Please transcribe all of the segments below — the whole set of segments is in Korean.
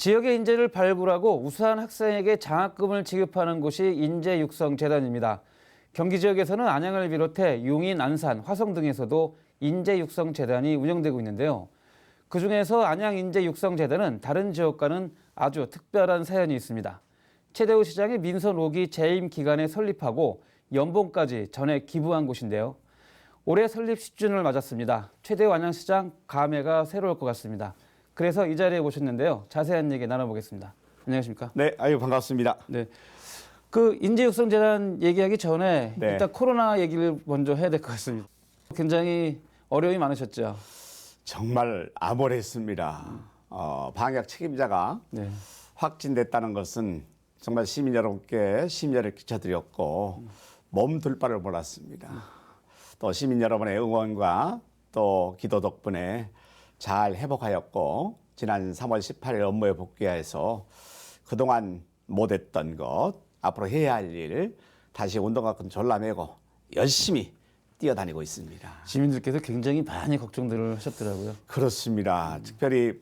지역의 인재를 발굴하고 우수한 학생에게 장학금을 지급하는 곳이 인재육성재단입니다. 경기 지역에서는 안양을 비롯해 용인, 안산, 화성 등에서도 인재육성재단이 운영되고 있는데요. 그중에서 안양인재육성재단은 다른 지역과는 아주 특별한 사연이 있습니다. 최대우 시장이 민선 5기 재임 기간에 설립하고 연봉까지 전에 기부한 곳인데요. 올해 설립 10주년을 맞았습니다. 최대우 안양시장 감회가 새로울 것 같습니다. 그래서 이 자리에 모셨는데요. 자세한 얘기 나눠보겠습니다. 안녕하십니까? 네, 아유 반갑습니다. 네. 그 인재육성재단 얘기하기 전에 네. 일단 코로나 얘기를 먼저 해야 될 것 같습니다. 굉장히 어려움이 많으셨죠. 정말 암울했습니다. 어, 방역 책임자가 네. 확진됐다는 것은 정말 시민 여러분께 심려를 끼쳐드렸고 몸둘 바를 몰랐습니다. 또 시민 여러분의 응원과 또 기도 덕분에 잘 회복하였고 지난 3월 18일 업무에 복귀해서 그동안 못했던 것 앞으로 해야 할 일 다시 운동화끈 졸라매고 열심히 뛰어다니고 있습니다. 시민들께서 굉장히 많이 걱정들을 하셨더라고요. 그렇습니다. 특별히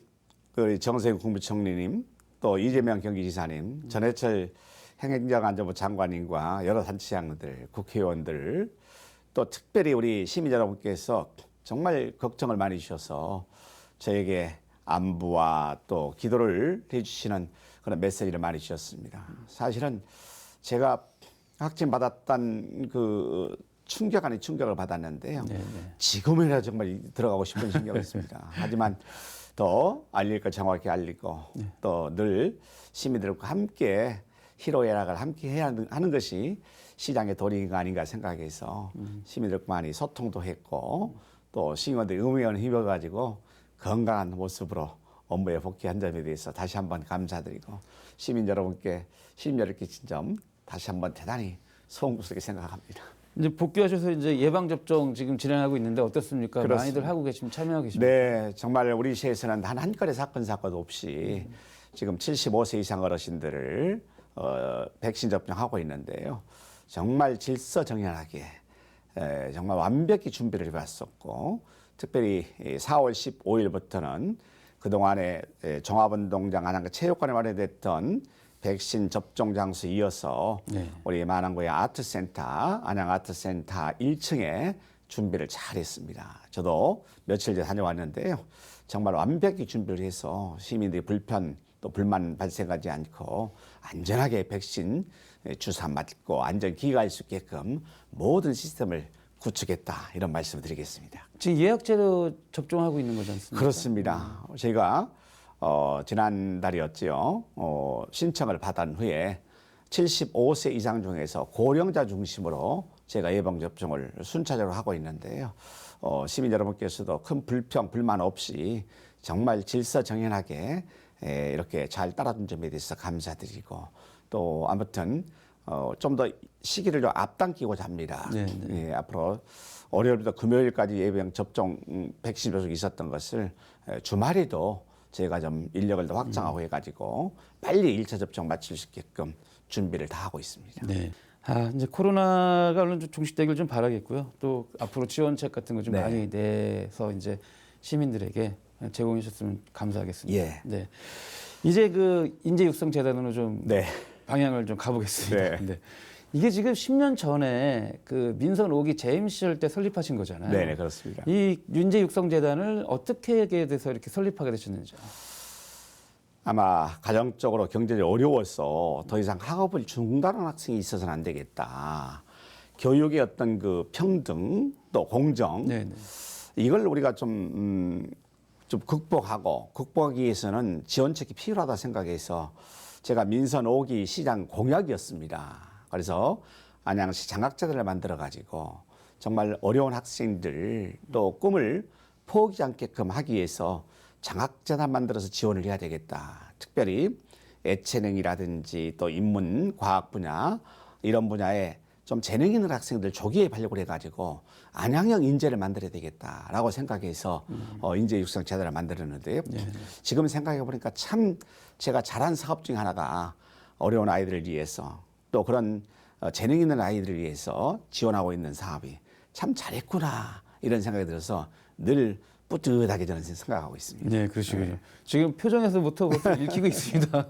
그 정세균 국무총리님 또 이재명 경기지사님 전해철 행정안전부 장관님과 여러 단체장들 국회의원들 또 특별히 우리 시민 여러분께서 정말 걱정을 많이 주셔서 저에게 안부와 또 기도를 해주시는 그런 메시지를 많이 주셨습니다. 사실은 제가 확진 받았던 그 충격 아닌 충격을 받았는데요. 지금이라 정말 들어가고 싶은 심경이 있습니다. 하지만 더 알릴 걸 정확히 알리고 또늘 시민들과 함께 희로애락을 함께 해야 하는- 것이 시장의 도리가 아닌가 생각해서 시민들과 많이 소통도 했고 또 시민들 의무원 힘을 건강한 모습으로 업무에 복귀한 점에 대해서 다시 한번 감사드리고 시민 여러분께 심려를 끼친 점 다시 한번 대단히 송구스럽게 생각합니다. 이제 복귀하셔서 이제 예방 접종 지금 진행하고 있는데 어떻습니까? 그렇습니다. 많이들 하고 계시면 참여하고 계십니까? 네, 정말 우리 시에서는 단 한 건의 사건 사건 없이 지금 75세 이상 어르신들을 어, 백신 접종하고 있는데요. 정말 질서정연하게 에, 정말 완벽히 준비를 해왔었고 특별히 이 4월 15일부터는 그동안에 에, 종합운동장 안양 체육관에 마련됐던 백신 접종 장소 이어서 네. 우리 만안구의 아트센터 안양 아트센터 1층에 준비를 잘했습니다. 저도 며칠 전에 다녀왔는데요. 정말 완벽히 준비를 해서 시민들이 불편 또 불만 발생하지 않고 안전하게 백신 주사 맞고 안전 기가할 수 있게끔 모든 시스템을 구축했다 이런 말씀을 드리겠습니다. 지금 예약제로 접종하고 있는 거지 않습니까? 그렇습니다. 저희가 어, 지난달이었죠. 어, 신청을 받은 후에 75세 이상 중에서 고령자 중심으로 제가 예방 접종을 순차적으로 하고 있는데요. 어, 시민 여러분께서도 큰 불평 불만 없이 정말 질서정연하게 에, 이렇게 잘 따라준 점에 대해서 감사드리고 또 아무튼 어, 좀 더 시기를 좀 앞당기고자 합니다. 네, 예, 앞으로 월요일부터 금요일까지 예방 접종 음, 백신 접종이 있었던 것을 에, 주말에도 저희가 좀 인력을 더 확장하고 해가지고 빨리 일차 접종 마칠 수 있게끔 준비를 다 하고 있습니다. 네. 아, 이제 코로나가 얼른 좀 종식되길 좀 바라겠고요. 또 앞으로 지원책 같은 거 좀 네. 많이 내서 이제 시민들에게 제공해 주셨으면 감사하겠습니다. 예. 네. 이제 그 인재 육성 재단으로 좀 네. 방향을 좀 가보겠습니다. 네. 네. 이게 지금 10년 전에 그 민선 5기 재임 시절 때 설립하신 거잖아요. 네, 네, 그렇습니다. 이 윤재 육성 재단을 어떻게 하게 돼서 이렇게 설립하게 되셨는지. 아마 가정적으로 경제적으로 어려워서 더 이상 학업을 중단한 학생이 있어서는 안 되겠다. 교육의 어떤 그 평등 또 공정 네, 네. 이걸 우리가 좀, 음, 좀 극복하고 극복하기 위해서는 지원책이 필요하다 생각해서 제가 민선 5기 시장 공약이었습니다. 그래서 안양시 장학자들을 만들어 가지고 정말 어려운 학생들 또 꿈을 포기하지 않게끔 하기 위해서 장학재단 만들어서 지원을 해야 되겠다. 특별히 예체능이라든지 또 인문 과학 분야 이런 분야에 좀 재능 있는 학생들 조기에 발굴해 가지고 안양형 인재를 만들어야 되겠다라고 생각해서 어, 인재 육성 재단을 만들었는데요. 지금 생각해 보니까 참 제가 잘한 사업 중에 하나가 어려운 아이들을 위해서 또 그런 어, 재능 있는 아이들을 위해서 지원하고 있는 사업이 참 잘했구나 이런 생각이 들어서 늘 뿌듯하게 저는 생각하고 있습니다. 네, 그러시군요. 지금 표정에서부터 읽히고 있습니다.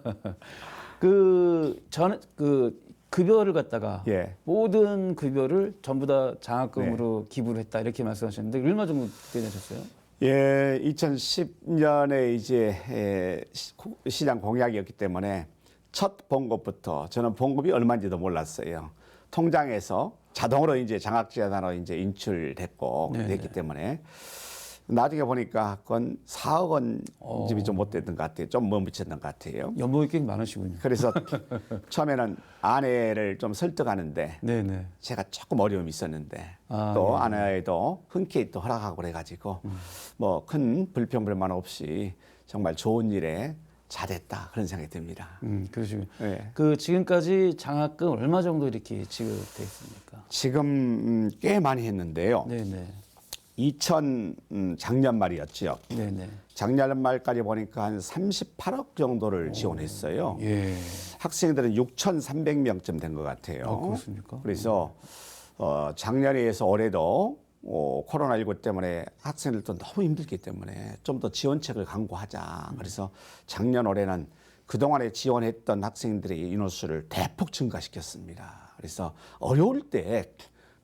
그전그 급여를 갖다가 예. 모든 급여를 전부 다 장학금으로 기부를 했다 이렇게 말씀하셨는데 얼마 정도 되셨어요? 예, 2010년에 이제 시장 공약이었기 때문에 첫 봉급부터 저는 봉급이 얼마인지도 몰랐어요. 통장에서 자동으로 이제 장학 재단으로 이제 인출됐고 네네. 됐기 때문에 나중에 보니까 그건 4억 원 어. 집이 좀 못 됐던 것 같아요. 좀못 미쳤던 것 같아요. 연봉이 꽤 많으시군요. 그래서 처음에는 아내를 좀 설득하는데 네, 네. 제가 조금 어려움이 있었는데 아, 또 예. 음. 아내도 흔쾌히 또 허락하고 그래가지고 뭐큰 불평 불만 없이 정말 좋은 일에 잘했다 그런 생각이 듭니다. 음, 그러시군요. 예. 그 지금까지 장학금 얼마 정도 이렇게 지급돼 있습니까? 지금 음, 꽤 많이 했는데요. 네, 네. 2000 음, 작년 말이었죠. 네, 네. 작년 말까지 보니까 한 38억 정도를 지원했어요. 예. 학생들은 6,300명쯤 된 것 같아요. 아, 그렇습니까? 그래서 어, 작년에 해서 올해도 어, 코로나19 때문에 학생들도 너무 힘들기 때문에 좀 더 지원책을 강구하자. 그래서 작년 올해는 그동안에 지원했던 학생들의 인원수를 대폭 증가시켰습니다. 그래서 어려울 때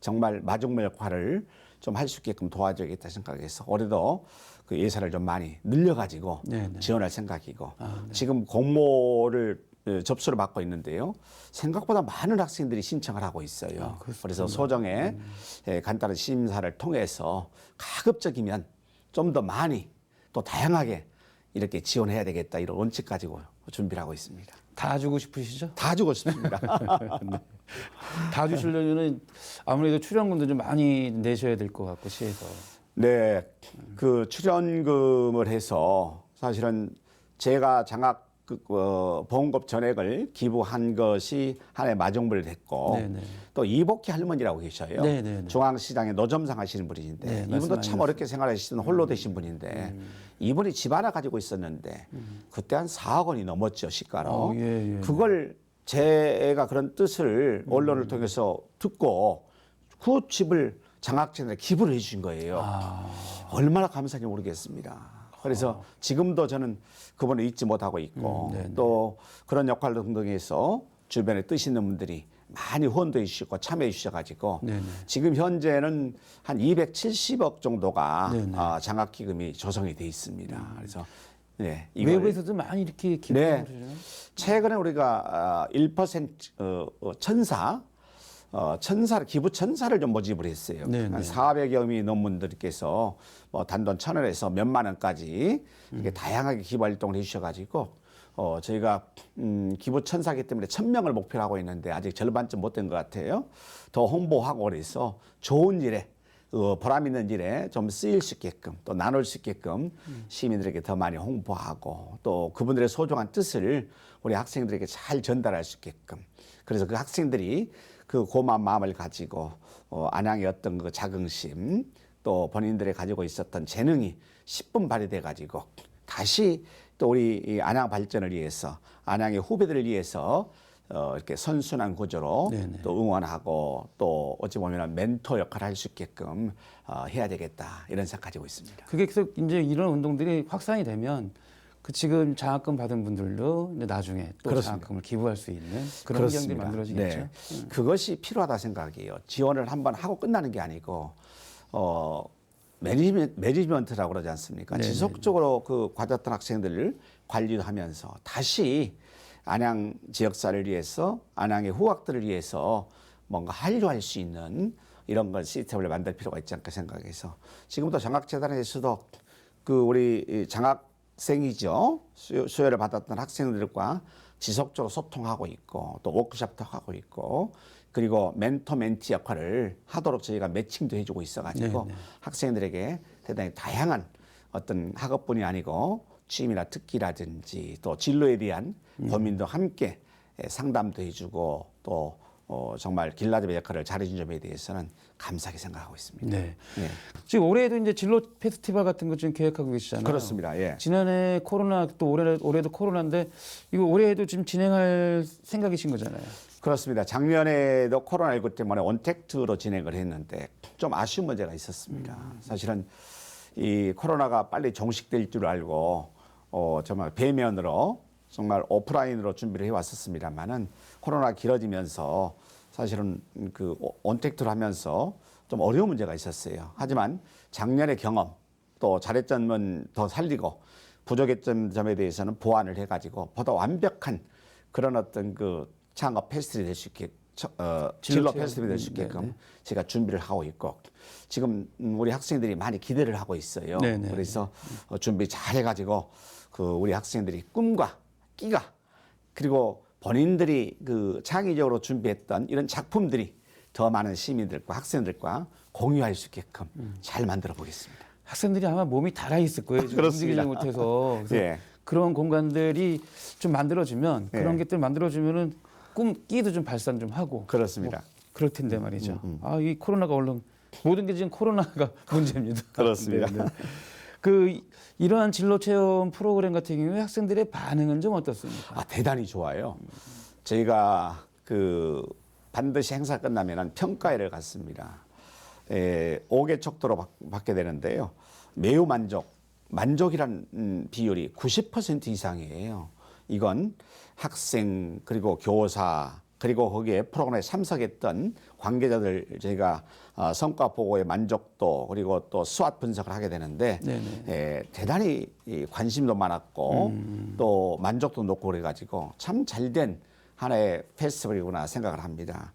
정말 마중물 역할을 좀 할 수 있게끔 도와줘야겠다 생각해서 올해도 그 예산을 좀 많이 늘려가지고 네네. 지원할 생각이고 아, 지금 공모를 어, 접수를 받고 있는데요. 생각보다 많은 학생들이 신청을 하고 있어요. 아? 그래서 소정의 예, 간단한 심사를 통해서 가급적이면 좀 더 많이 또 다양하게 이렇게 지원해야 되겠다 이런 원칙 가지고 준비를 하고 있습니다. 다 주고 싶으시죠? 다 주고 싶습니다. 다 주시려면은 아무래도 출연금도 좀 많이 내셔야 될 것 같고 시에서. 네, 그 출연금을 해서 사실은 제가 장학 그, 어, 보험급 전액을 기부한 것이 한해 마중물 됐고 네네. 또 이복희 할머니라고 계셔요. 네네네. 중앙시장에 노점상 하시는 분이신데 네, 이분도 참 음. 어렵게 생활하시던 홀로 되신 분인데 이분이 집 하나 가지고 있었는데 그때 한 4억 원이 넘었죠 시가로. 어, 예, 예. 그걸 제가 그런 뜻을 음. 언론을 통해서 듣고 그 집을 장학진에 기부를 해주신 거예요. 아, 얼마나 감사한지 모르겠습니다. 그래서 지금도 저는 그분을 잊지 못하고 있고 음, 네네. 또 그런 역할을 등등해서 주변에 뜻 있는 분들이 많이 후원도 해주시고 참여해 주셔가지고 네네. 지금 현재는 한 270억 정도가. 음. 아, 장학기금이 조성이 돼 있습니다. 그래서 네, 외부에서도 많이 이렇게 기부를 네. 최근에 우리가 아, 1% 어, 어, 천사 어, 천사를 기부 천사를 좀 모집을 했어요. 네, 한 네. 400여 명의 논문들께서 뭐 단돈 천 원에서 몇만 원까지 이렇게 음. 다양하게 기부 활동을 해주셔가지고 어, 저희가 음, 기부 천사기 때문에 천 명을 목표로 하고 있는데 아직 절반쯤 못 된 것 같아요. 더 홍보하고 그래서 좋은 일에 어, 보람 있는 일에 좀 쓰일 수 있게끔 또 나눌 수 있게끔 시민들에게 더 많이 홍보하고 또 그분들의 소중한 뜻을 우리 학생들에게 잘 전달할 수 있게끔 그래서 그 학생들이 그 고마운 마음을 가지고 어, 안양의 어떤 그 자긍심 또 본인들이 가지고 있었던 재능이 10분 발휘돼 가지고 다시 또 우리 이 안양 발전을 위해서 안양의 후배들을 위해서 어, 이렇게 선순환 구조로 네네. 또 응원하고 또 어찌 보면 멘토 역할을 할 수 있게끔 어, 해야 되겠다 이런 생각 가지고 있습니다. 그게 계속 이제 이런 운동들이 확산이 되면 그 지금 장학금 받은 분들도 이제 나중에 또 그렇습니다. 장학금을 기부할 수 있는 그런 환경들이 만들어지겠죠. 네. 그것이 필요하다 생각이에요. 지원을 한번 하고 끝나는 게 아니고 어 매니지먼트, 매니지먼트라고 그러지 않습니까? 네네. 지속적으로 그 과졌던 학생들을 관리하면서 다시 안양 지역사를 위해서 안양의 후학들을 위해서 뭔가 하려고 할수 있는 이런 걸 시스템을 만들 필요가 있지 않을까 생각해서 지금도 장학재단에서도 그 우리 이 장학 생이죠 수- 수여를 받았던 학생들과 지속적으로 소통하고 있고 또 워크숍도 하고 있고 그리고 멘토 멘티 역할을 하도록 저희가 매칭도 해주고 있어가지고 네, 네. 학생들에게 대단히 다양한 어떤 학업뿐이 아니고 취미나 특기라든지 또 진로에 대한 음. 고민도 함께 예, 상담도 해주고 또 어, 정말 길라잡의 역할을 잘해준 점에 대해서는 감사하게 생각하고 있습니다. 네. 네. 지금 올해도 이제 진로 페스티벌 같은 거 지금 계획하고 계시잖아요. 그렇습니다. 예. 지난해 코로나 또 올해 올해도 코로나인데 이거 올해에도 지금 진행할 생각이신 거잖아요. 그렇습니다. 작년에도 코로나19 때문에 원택트로 진행을 했는데 좀 아쉬운 문제가 있었습니다. 사실은 이 코로나가 빨리 종식될 줄 알고 어, 정말 배면으로 정말 오프라인으로 준비를 해왔었습니다만은 코로나 길어지면서 사실은 그 온택트를 하면서 좀 어려운 문제가 있었어요. 하지만 작년의 경험 또 잘했던 더 살리고 부족했던 점에 대해서는 보완을 해가지고 보다 완벽한 그런 어떤 그 창업 페스티벌이 될수 있게 처- 어, 진로. 페스티벌이 될수 네, 있게끔 제가 준비를 하고 있고 지금 음, 우리 학생들이 많이 기대를 하고 있어요. 네, 네. 그래서 어, 준비 잘 해가지고 그 우리 학생들이 꿈과 끼가 그리고 본인들이 그 창의적으로 준비했던 이런 작품들이 더 많은 시민들과 학생들과 공유할 수 있게끔 음. 잘 만들어 보겠습니다. 학생들이 아마 몸이 달아 있을 거예요. 그렇습니다. 움직이지 못해서 예. 그런 공간들이 좀 만들어지면 예. 그런 것들 만들어주면은 꿈 끼도 좀 발산 좀 하고 그렇습니다. 음, 뭐 그럴 텐데 말이죠. 아이 코로나가 얼른 모든 게 지금 코로나가 문제입니다. 그렇습니다. 네, 네. 그 이- 이러한 진로 체험 프로그램 같은 경우에 학생들의 반응은 좀 어떻습니까? 아, 대단히 좋아요. 저희가 그 반드시 행사 끝나면은 평가회를 갔습니다. 에, 5개 척도로 받, 받게 되는데요. 매우 만족, 만족이란 음, 비율이 90% 이상이에요. 이건 학생 그리고 교사 그리고 거기에 프로그램에 참석했던 관계자들 저희가 어, 성과 보고의 만족도 그리고 또 수학 분석을 하게 되는데 네네. 예, 대단히 이 관심도 많았고 또 만족도 높고 그래가지고 참 잘된 하나의 페스티벌이구나 생각을 합니다.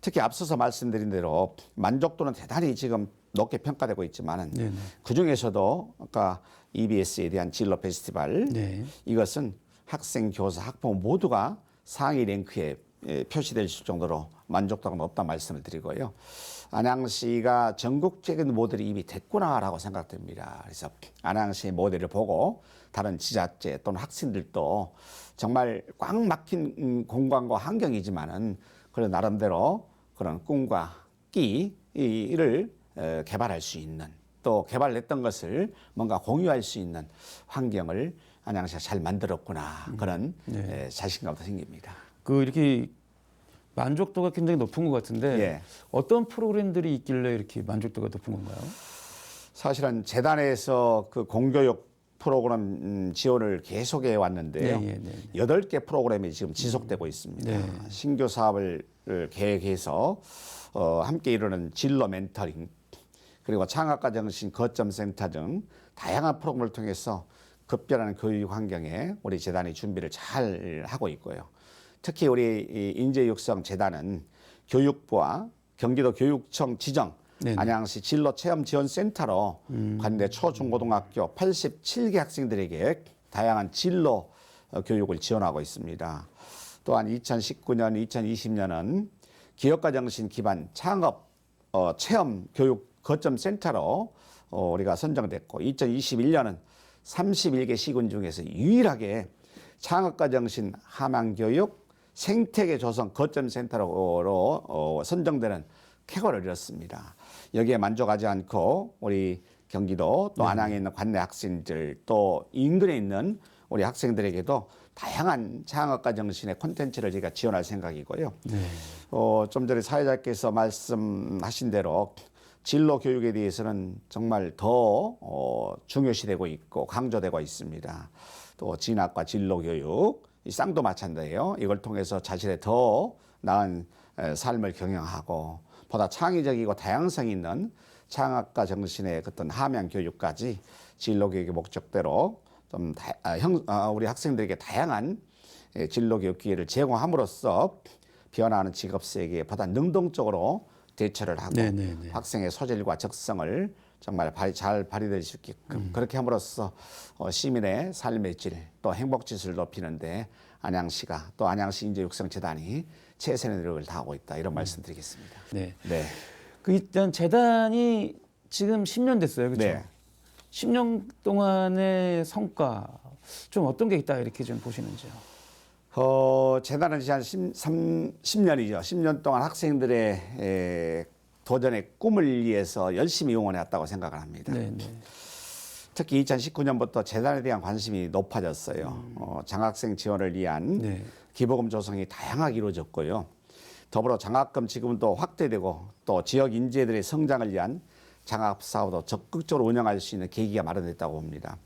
특히 앞서서 말씀드린 대로 만족도는 대단히 지금 높게 평가되고 있지만은 네네. 그 중에서도 아까 EBS에 대한 진로 페스티벌 네. 이것은 학생, 교사, 학부모 모두가 상위 랭크에 예, 표시될 정도로 만족도가 높다 말씀을 드리고요. 안양시가 전국적인 모델이 이미 됐구나라고 생각됩니다. 그래서 안양시의 모델을 보고 다른 지자체 또는 학생들도 정말 꽉 막힌 음, 공간과 환경이지만은 그런 나름대로 그런 꿈과 끼를 어, 개발할 수 있는 또 개발했던 것을 뭔가 공유할 수 있는 환경을 안양시가 잘 만들었구나 그런 에, 자신감도 생깁니다. 그 이렇게 만족도가 굉장히 높은 것 같은데 예. 어떤 프로그램들이 있길래 이렇게 만족도가 높은 건가요? 사실은 재단에서 그 공교육 프로그램 음, 지원을 계속해 왔는데요. 네, 예, 네, 여덟 개 프로그램이 지금 지속되고 있습니다. 네. 신규 사업을 계획해서 어, 함께 이루는 진로 멘터링 그리고 창업가 정신 거점 센터 등 다양한 프로그램을 통해서 급변하는 교육 환경에 우리 재단이 준비를 잘 하고 있고요. 특히 우리 이 인재육성 재단은 교육부와 경기도 교육청 지정 네네. 안양시 진로 체험 지원 센터로 관내 초중고등학교 87개 학생들에게 다양한 진로 어, 교육을 지원하고 있습니다. 또한 2019년, 2020년은 기업가 정신 기반 창업 어, 체험 교육 거점 센터로 어, 우리가 선정됐고 2021년은 31개 시군 중에서 유일하게 창업가 정신 함양 교육 생태계 조성 거점 센터로 어, 선정되는 쾌거를 이뤘습니다. 여기에 만족하지 않고 우리 경기도 또 안양에 있는 관내 학생들 또 인근에 있는 우리 학생들에게도 다양한 창업가 정신의 콘텐츠를 저희가 지원할 생각이고요. 어, 좀 전에 사회자께서 말씀하신 대로 진로 교육에 대해서는 정말 더 어, 중요시되고 있고 강조되고 있습니다. 또 진학과 진로 교육, 이 쌍도 마찬가지예요. 이걸 통해서 자신의 더 나은 에, 삶을 경영하고 보다 창의적이고 다양성 있는 창학과 정신의 어떤 함양 교육까지 진로 교육의 목적대로 좀 다, 아, 형, 아, 우리 학생들에게 다양한 예, 진로 교육 기회를 제공함으로써 변화하는 직업 세계에 보다 능동적으로 대처를 하고 네, 네, 네. 학생의 소질과 적성을 정말 발- 잘 발휘될 수 있게끔 음. 그렇게 함으로써 어, 시민의 삶의 질 또 행복 지수를 높이는데 안양시가 또 안양시 인재 육성 재단이 최선의 노력을 다하고 있다 음. 이런 말씀드리겠습니다. 네. 네. 그 일단 재단이 지금 10년 됐어요. 그렇죠? 네. 10년 동안의 성과 좀 어떤 게 있다 이렇게 좀 보시는지요. 어, 재단은 한 10, 10년이죠. 10년 동안 학생들의 에, 도전의 꿈을 위해서 열심히 응원해 왔다고 생각을 합니다. 네, 네. 특히 2019년부터 재단에 대한 관심이 높아졌어요. 어, 장학생 지원을 위한 네. 기부금 조성이 다양하게 이루어졌고요. 더불어 장학금 지금도 확대되고 또 지역 인재들의 성장을 위한 장학 사업도 적극적으로 운영할 수 있는 계기가 마련됐다고 봅니다.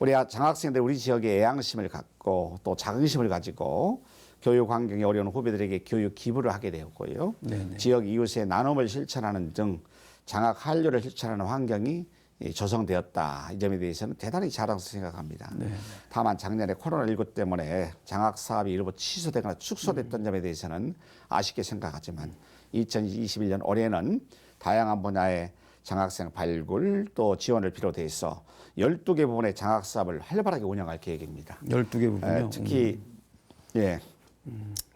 우리 장학생들 우리 지역에 애양심을 갖고 또 자긍심을 가지고 교육 환경이 어려운 후배들에게 교육 기부를 하게 되었고요. 네네. 지역 이웃의 나눔을 실천하는 등 장학 한류를 실천하는 환경이 이 조성되었다. 이 점에 대해서는 대단히 자랑스럽게 생각합니다. 네. 다만 작년에 코로나19 때문에 장학 사업이 일부 취소되거나 축소됐던 점에 대해서는 아쉽게 생각하지만 2021년 올해는 다양한 분야의 장학생 발굴 또 지원을 비롯해서 12개 부분의 장학 사업을 활발하게 운영할 계획입니다. 12개 부분요. 에, 특히 예,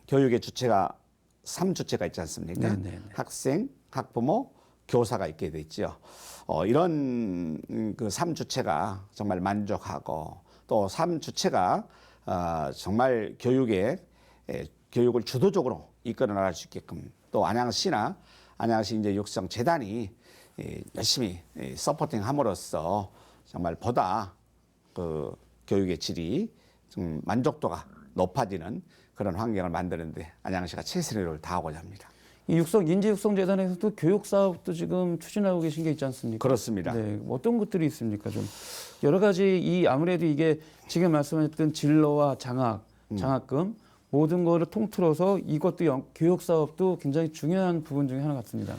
교육의 주체가 3주체가 있지 않습니까? 네, 네, 네. 학생, 학부모, 교사가 있게 돼 있죠. 어, 이런 음, 그 3주체가 정말 만족하고 또 3주체가 어, 정말 교육에 에, 교육을 주도적으로 이끌어 나갈 수 있게끔 또 안양시나 안양시 이제 육성 재단이 예, 열심히 예, 서포팅함으로써 정말 보다 그 교육의 질이 좀 만족도가 높아지는 그런 환경을 만드는데 안양시가 최선을 다하고자 합니다. 이 육성 인재 육성 재단에서도 교육 사업도 지금 추진하고 계신 게 있지 않습니까? 그렇습니다. 네, 어떤 것들이 있습니까? 좀 여러 가지 이 아무래도 이게 지금 말씀하셨던 진로와 장학, 음. 장학금 모든 거를 통틀어서 이것도 영- 교육 사업도 굉장히 중요한 부분 중에 하나 같습니다.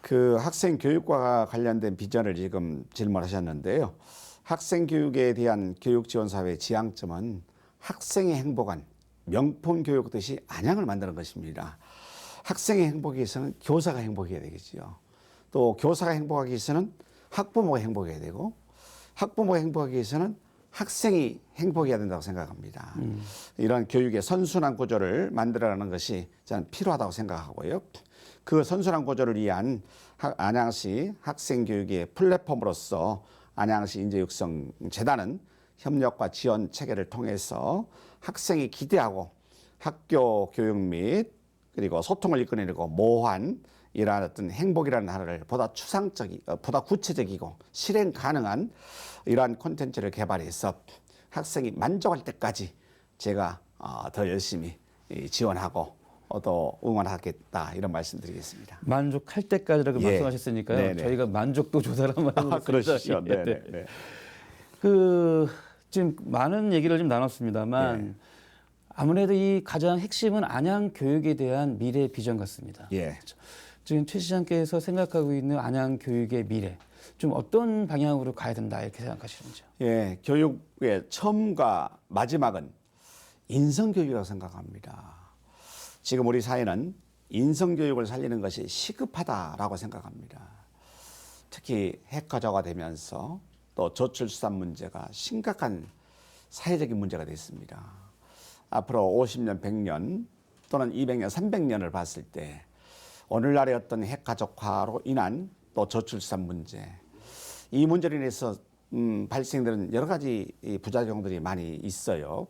그 학생 교육과 관련된 비전을 지금 질문하셨는데요. 학생 교육에 대한 교육 지원 사회의 지향점은 학생의 행복한 명품 교육 뜻이 안양을 만드는 것입니다. 학생의 행복에 위해서는 교사가 행복해야 되겠지요. 또 교사가 행복하기 위해서는 학부모가 행복해야 되고 학부모가 행복하기 위해서는 학생이 행복해야 된다고 생각합니다. 이런 교육의 선순환 구조를 만들어가는 것이 저는 필요하다고 생각하고요. 그 선순환 구조를 위한 학- 안양시 학생 교육의 플랫폼으로서 안양시 인재육성 재단은 협력과 지원 체계를 통해서 학생이 기대하고 학교 교육 및 그리고 소통을 이끌어내고 모환 이러한 어떤 행복이라는 하나를 보다 추상적이, 어, 보다 구체적이고 실행 가능한 이러한 콘텐츠를 개발해서 학생이 만족할 때까지 제가 어, 더 열심히 이, 지원하고 어, 또 응원하겠다 이런 말씀드리겠습니다. 만족할 때까지라고 예. 말씀하셨으니까요. 네네. 저희가 만족도 조사를 한번 해보겠습니다. 아, 그러시죠. 예, 네, 네. 그 지금 많은 얘기를 좀 나눴습니다만 예. 아무래도 이 가장 핵심은 안양 교육에 대한 미래 비전 같습니다. 예. 지금 최 시장께서 생각하고 있는 안양 교육의 미래 좀 어떤 방향으로 가야 된다 이렇게 생각하시는지요? 예, 교육의 처음과 마지막은 인성 교육이라고 생각합니다. 지금 우리 사회는 인성 교육을 살리는 것이 시급하다라고 생각합니다. 특히 핵가족화 되면서 또 저출산 문제가 심각한 사회적인 문제가 됐습니다. 앞으로 50년, 100년 또는 200년, 300년을 봤을 때 오늘날의 어떤 핵가족화로 인한 또 저출산 문제 이 문제로 인해서 음, 발생되는 여러 가지 이 부작용들이 많이 있어요.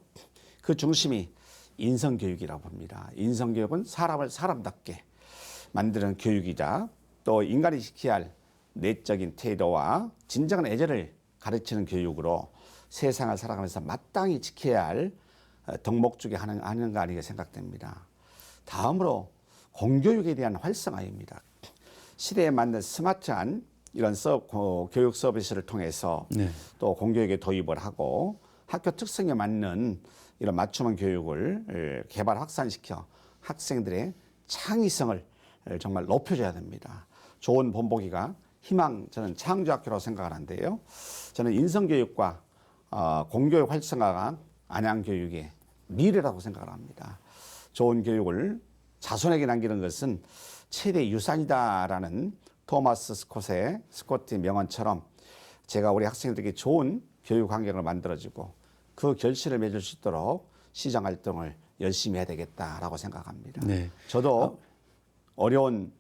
그 중심이 인성교육이라고 봅니다. 인성교육은 사람을 사람답게 만드는 교육이자 또 인간이 지켜야 할 내적인 태도와 진정한 애절을 가르치는 교육으로 세상을 살아가면서 마땅히 지켜야 할 어, 덕목 중에 하는, 하는가 아니가 생각됩니다. 다음으로 공교육에 대한 활성화입니다. 시대에 맞는 스마트한 이런 서, 고- 교육 서비스를 통해서 네. 또 공교육에 도입을 하고 학교 특성에 맞는 이런 맞춤형 교육을 에, 개발 확산시켜 학생들의 창의성을 에, 정말 높여줘야 됩니다. 좋은 본보기가 희망 저는 창조학교라고 생각하는데요. 저는 인성교육과 어, 공교육 활성화가 안양교육의 미래라고 생각을 합니다. 좋은 교육을 자손에게 남기는 것은 최대 유산이다라는 토마스 스콧의 스코트 명언처럼 제가 우리 학생들에게 좋은 교육 환경을 만들어주고 그 결실을 맺을 수 있도록 시장 활동을 열심히 해야 되겠다라고 생각합니다. 네. 저도 어려운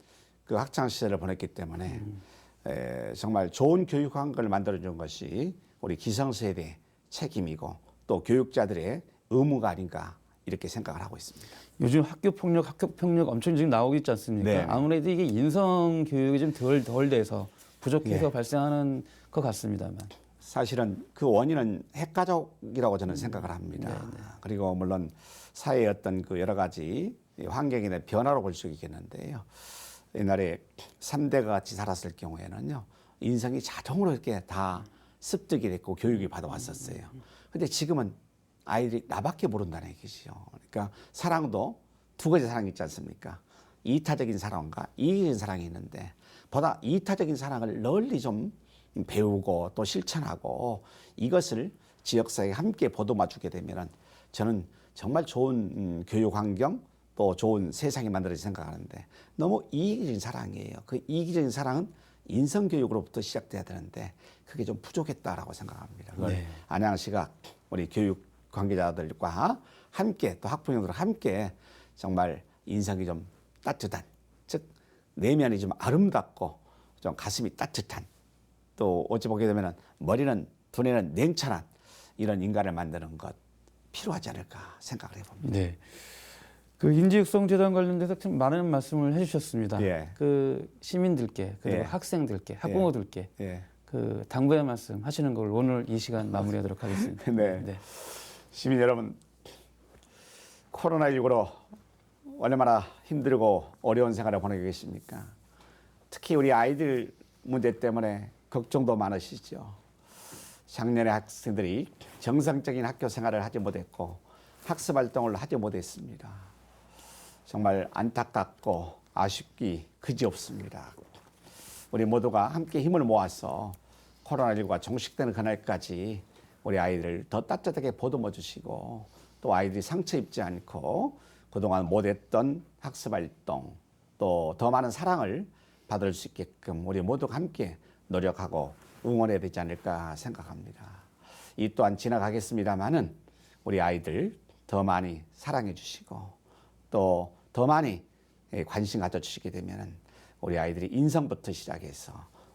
그 학창 시절을 보냈기 때문에 에, 정말 좋은 교육 환경을 만들어준 것이 우리 기성세대의 책임이고 또 교육자들의 의무가 아닌가 이렇게 생각을 하고 있습니다. 요즘 학교 폭력, 학교 폭력 엄청 지금 나오고 있지 않습니까? 네. 아무래도 이게 인성 교육이 좀 덜 덜 돼서 부족해서 네. 발생하는 것 같습니다만. 사실은 그 원인은 핵가족이라고 저는 생각을 합니다. 그리고 물론 사회의 어떤 그 여러 가지 이 환경에 대한 변화로 볼 수 있겠는데요. 옛날에 삼대가 같이 살았을 경우에는요. 인성이 자동으로 이렇게 다 습득이 됐고 교육이 받아왔었어요. 근데 지금은 아이들이 나밖에 모른다는 얘기죠. 그러니까 사랑도 두 가지 사랑이 있지 않습니까? 이타적인 사랑과 이기적인 사랑이 있는데 보다 이타적인 사랑을 널리 좀 배우고 또 실천하고 이것을 지역사회에 함께 보도마주게 되면은 저는 정말 좋은 음, 교육 환경 또 좋은 세상이 만들어질 생각하는데 너무 이기적인 사랑이에요. 그 이기적인 사랑은 인성 교육으로부터 시작돼야 되는데 그게 좀 부족했다라고 생각합니다. 그걸 네. 안양시가 우리 교육 관계자들과 함께 또 학부형들과 함께 정말 인성이 좀 따뜻한 즉 내면이 좀 아름답고 좀 가슴이 따뜻한 또 어찌 보게 되면은 머리는 두뇌는 냉철한 이런 인간을 만드는 것 필요하지 않을까 생각을 해봅니다. 네. 그 인지육성 재단 관련돼서 참 많은 말씀을 해주셨습니다. 예. 그 시민들께 그리고 예. 학생들께 학부모들께 예. 그 당부의 말씀 하시는 걸 오늘 이 시간 마무리하도록 하겠습니다. 네. 시민 여러분, 코로나 19로 얼마나 힘들고 어려운 생활을 보내고 계십니까? 특히 우리 아이들 문제 때문에 걱정도 많으시죠. 작년에 학생들이 정상적인 학교 생활을 하지 못했고 학습 활동을 하지 못했습니다. 정말 안타깝고 아쉽기 그지없습니다. 우리 모두가 함께 힘을 모아서 코로나19가 종식되는 그날까지 우리 아이들을 더 따뜻하게 보듬어 주시고 또 아이들이 상처 입지 않고 그동안 못했던 학습 활동 또 더 많은 사랑을 받을 수 있게끔 우리 모두가 함께 노력하고 응원해야 되지 않을까 생각합니다. 이 또한 지나가겠습니다만은 우리 아이들 더 많이 사랑해 주시고 또 더 많이 예, 관심 가져주시게 되면은 우리 아이들이 인성부터 시작해서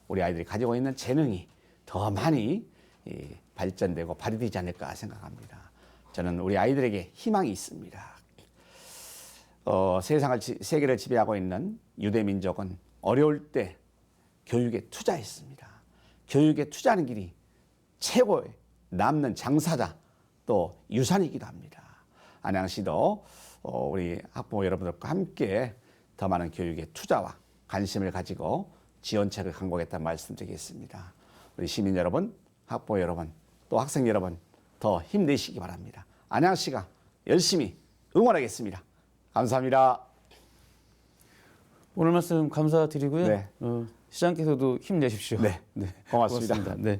우리 아이들이 가지고 있는 재능이 더 많이 이, 발전되고 발휘되지 않을까 생각합니다. 저는 우리 아이들에게 희망이 있습니다. 어, 세상을 지- 세계를 지배하고 있는 유대 민족은 어려울 때 교육에 투자했습니다. 교육에 투자하는 길이 최고의 남는 장사자 또 유산이기도 합니다. 안양시도 어, 우리 학부모 여러분들과 함께 더 많은 교육에 투자와 관심을 가지고 지원책을 강구하겠다는 말씀드리겠습니다. 우리 시민 여러분, 학부모 여러분, 또 학생 여러분 더 힘내시기 바랍니다. 안양시가 열심히 응원하겠습니다. 감사합니다. 오늘 말씀 감사드리고요. 네. 어, 시장께서도 힘내십시오. 네. 고맙습니다. 네.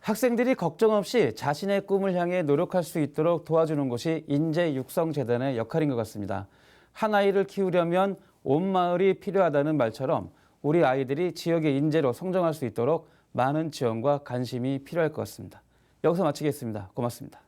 학생들이 걱정 없이 자신의 꿈을 향해 노력할 수 있도록 도와주는 것이 인재 육성 재단의 역할인 것 같습니다. 한 아이를 키우려면 온 마을이 필요하다는 말처럼 우리 아이들이 지역의 인재로 성장할 수 있도록 많은 지원과 관심이 필요할 것 같습니다. 여기서 마치겠습니다. 고맙습니다.